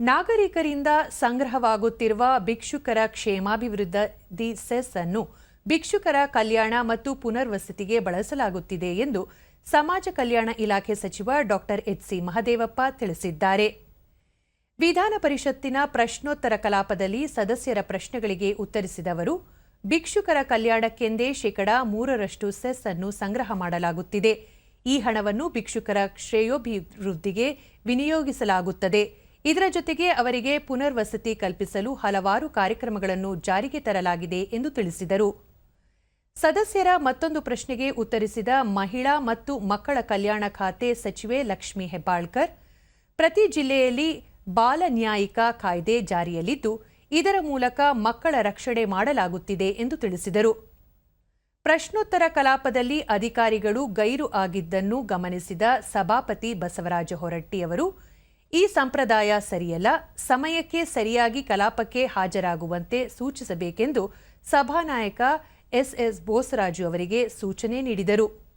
ನಾಗರಿಕರಿಂದ ಸಂಗ್ರಹವಾಗುತ್ತಿರುವ ಭಿಕ್ಷುಕರ ಕ್ಷೇಮಾಭಿವೃದ್ಧಿ ಸೆಸ್ ಅನ್ನು ಭಿಕ್ಷುಕರ ಕಲ್ಯಾಣ ಮತ್ತು ಪುನರ್ವಸತಿಗೆ ಬಳಸಲಾಗುತ್ತಿದೆ ಎಂದು ಸಮಾಜ ಕಲ್ಯಾಣ ಇಲಾಖೆ ಸಚಿವ ಡಾಕ್ಟರ್ ಎಚ್ಸಿ ಮಹದೇವಪ್ಪ ತಿಳಿಸಿದ್ದಾರೆ. ವಿಧಾನ ಪರಿಷತ್ತಿನ ಪ್ರಶ್ನೋತ್ತರ ಕಲಾಪದಲ್ಲಿ ಸದಸ್ಯರ ಪ್ರಶ್ನೆಗಳಿಗೆ ಉತ್ತರಿಸಿದ ಅವರು ಭಿಕ್ಷುಕರ ಕಲ್ಯಾಣಕ್ಕೆಂದೇ ಶೇಕಡಾ ಮೂರರಷ್ಟು ಸೆಸ್ ಅನ್ನು ಸಂಗ್ರಹ ಮಾಡಲಾಗುತ್ತಿದೆ. ಈ ಹಣವನ್ನು ಭಿಕ್ಷುಕರ ಶ್ರೇಯೋಭಿವೃದ್ಧಿಗೆ ವಿನಿಯೋಗಿಸಲಾಗುತ್ತದೆ. ಇದರ ಜೊತೆಗೆ ಅವರಿಗೆ ಪುನರ್ವಸತಿ ಕಲ್ಪಿಸಲು ಹಲವಾರು ಕಾರ್ಯಕ್ರಮಗಳನ್ನು ಜಾರಿಗೆ ತರಲಾಗಿದೆ ಎಂದು ತಿಳಿಸಿದರು. ಸದಸ್ಯರ ಮತ್ತೊಂದು ಪ್ರಶ್ನೆಗೆ ಉತ್ತರಿಸಿದ ಮಹಿಳಾ ಮತ್ತು ಮಕ್ಕಳ ಕಲ್ಯಾಣ ಖಾತೆ ಸಚಿವೆ ಲಕ್ಷ್ಮಿ ಹೆಬ್ಬಾಳ್ಕರ್, ಪ್ರತಿ ಜಿಲ್ಲೆಯಲ್ಲಿ ಬಾಲ ನ್ಯಾಯಿಕ ಕಾಯ್ದೆ ಜಾರಿಯಲ್ಲಿದ್ದು, ಇದರ ಮೂಲಕ ಮಕ್ಕಳ ರಕ್ಷಣೆ ಮಾಡಲಾಗುತ್ತಿದೆ ಎಂದು ತಿಳಿಸಿದರು. ಪ್ರಶ್ನೋತ್ತರ ಕಲಾಪದಲ್ಲಿ ಅಧಿಕಾರಿಗಳು ಗೈರು ಆಗಿದ್ದನ್ನು ಗಮನಿಸಿದ ಸಭಾಪತಿ ಬಸವರಾಜ ಹೊರಟ್ಟಿಯವರು ಈ ಸಂಪ್ರದಾಯ ಸರಿಯಲ್ಲ ಸಮಯಕ್ಕೆ ಸರಿಯಾಗಿ ಕಲಾಪಕ್ಕೆ ಹಾಜರಾಗುವಂತೆ ಸೂಚಿಸಬೇಕೆಂದು ಸಭಾನಾಯಕ ಎಸ್ಎಸ್ ಬೋಸರಾಜು ಅವರಿಗೆ ಸೂಚನೆ ನೀಡಿದರು.